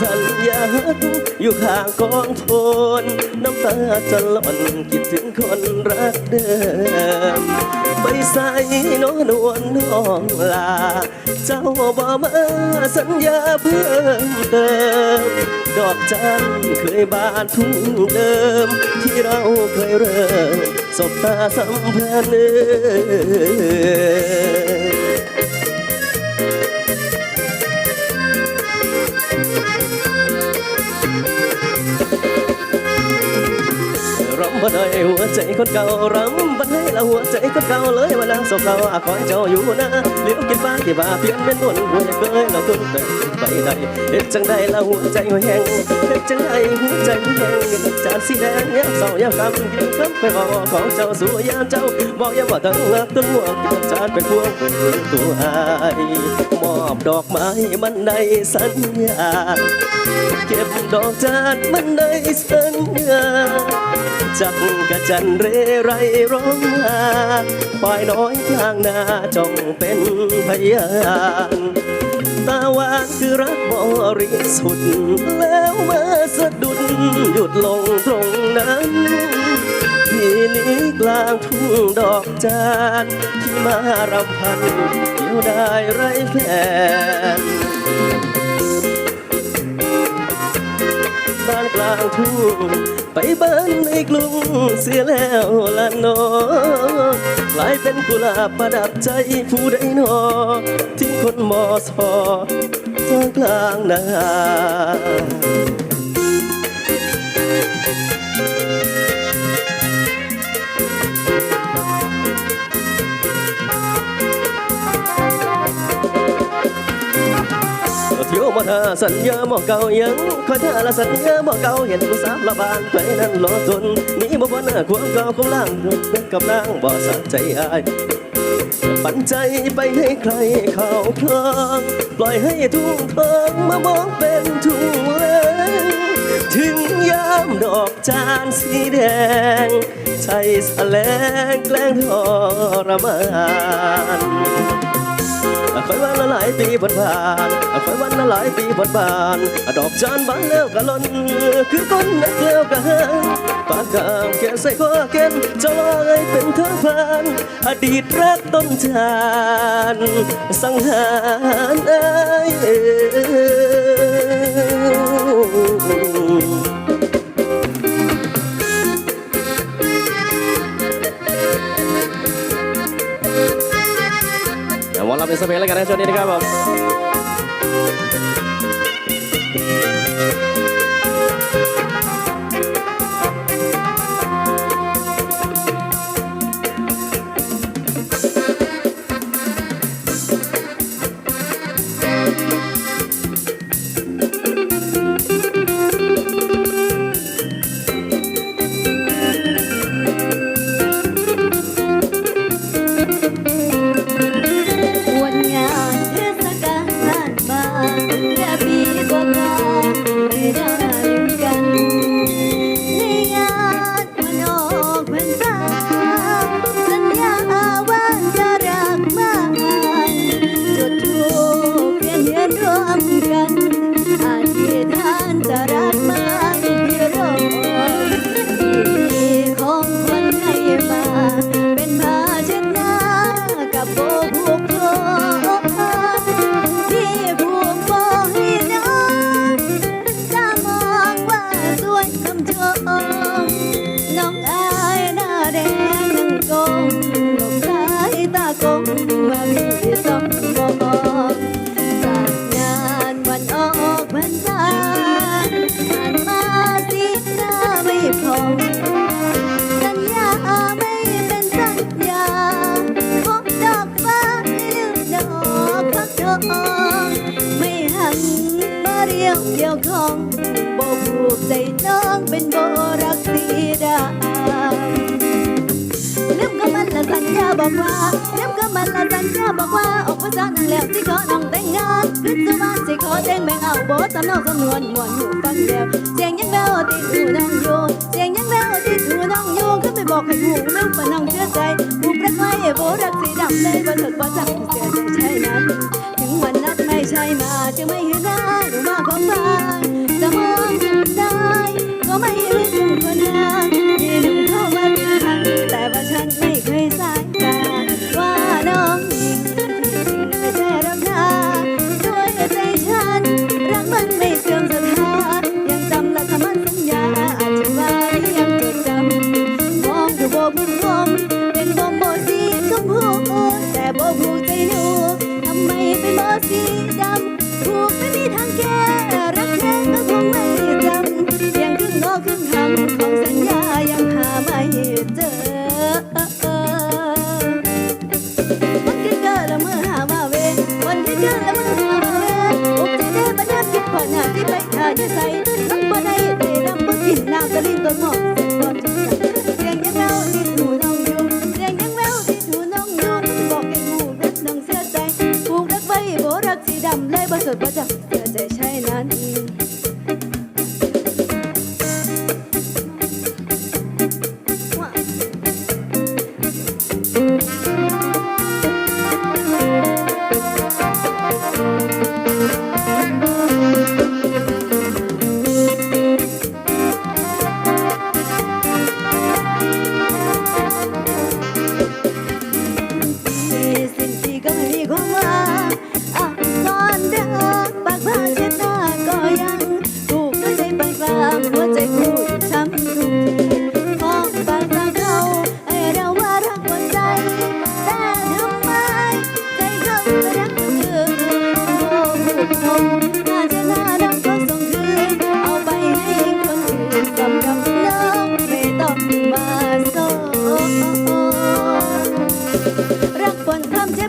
สัญญาอยู่ข้างกองโทน น้ำตาจะหล่อนคิดถึงคนรักเดิมไปใส่น้อนวลน้องลา เจ้าบ่มาสัญญาเพิ่มเติม ดอกจันเคยบานทุ่งเดิม ที่เราเคยเริ่มสบตาสัมพันธ์ ใจคนเก่ารำบันให้ละหัวใจคนเก่าเลยวันนั้นสบเก่าอาคอยเจ้าอยู่นะเลี้ยวกินฟ้าที่บ้าเพียนเป็นนวลหัวเคยเราตุ้นแต่ไปไหนเฮ็ดจังใดละหัวใจหัวแห้งเฮ็ดจังใดหัวใจหัวแห้งจานสีแดงยามเศร้ายามคำกินคำไปบอกของเจ้าสู่ยามเจ้าบอกยามว่าทั้งหักทั้งห่วงกินจานเป็นพวงเป็นตัวอาย อบดอกไม้มันในสัญญา เก็บดอกจานมันในสัญญาจักกะจันเรไรร้องหาควายน้อยกลางนาจงเป็นพยานตาหวานคือรักบริสุทธิ์แล้วมาสะดุด หยุดลงตรงนั้น ที่นี้กลางทุ่งดอกจานที่มารำพันเดียวได้ไรแฟนบ้านกลางทุ่งไปบ้านในกรุงเสียแล้วละนอกลายเป็นกุหลาบประดับใจผู้ใดหนอที่คนมอสอทางกลางนา เที่ยวมาทาสัญญาหมอเก่ายังคอยเธอละสัญญาหมอเก่าเห็นกูสามละบานไปนั้นรอทนนี่บ่พ้นหน้าความเก่าของล่างเป็นกับนางบ่สะใจอายปันใจไปให้ใครเข้าคลองปล่อยให้ทุ่งทองมามองเป็นทุ่งแลง ถึงยามดอกจานสีแดง ใช้แสลงแกล้งทรมานคอยวันละหลายปีบนบานคอยวันละหลายปีบนบานดอกจานบานแล้วก็หล่นคือก้นนักแล้วก็หางปากกามแค่ใส่ข้อเก็นจะลอยเป็นเธอผ่าน อดีตรักต้นจาน สังหารไอ้ย ราเป็นสเปนแล้วกันนะช่วงนี้นะครับผม วยคำชมน้องอายหน้าแดงนั่งกงหลบสายตากงมาพี่สมมองจากงานวันออกพรรษาผ่านมาสิหน้าไม่พอสัญญาไม่เป็นสัญญาพบดอกฟ้าไม่ลืมดอกพักทองไม่หันมาเรียวเกี่ยวของโบผูกใจน้อง บอกว่าลืมก็มันละสัญญาบอกว่าออกภาษานังแล้วสิขอน้องแต่งงานขึ้นสวรรค์สิขอแต่งแบ่งเอาโบสำเนาสำนวนมวนหูฟังเดียวเสียงยังแววติดหูน้องอยู่เสียงยังแววติดหูน้องอยู่ขึ้นไปบอกให้หูลืมปะน้องเชื่อใจผูกรักไว้โบรักสีดำเลยบ่สดบ่จังเสียใจใช่นั้นถึงวันนัดไม่ใช่มาจึงไม่เห็น ก็รีบต้นหมอกเสร็จก่นทุงเสียงยังแววติดหูน้องยูเสียงยังแววติดหูน้องยูบอกไอ้งูรักน้งเสียใจผูกรักไว้โบรักสีดำเลยบ่สดบ่จำเสีใจใช่นั้น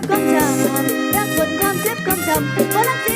xếp cơm chầm Rác quần cam xếp cơm chầm Có lắc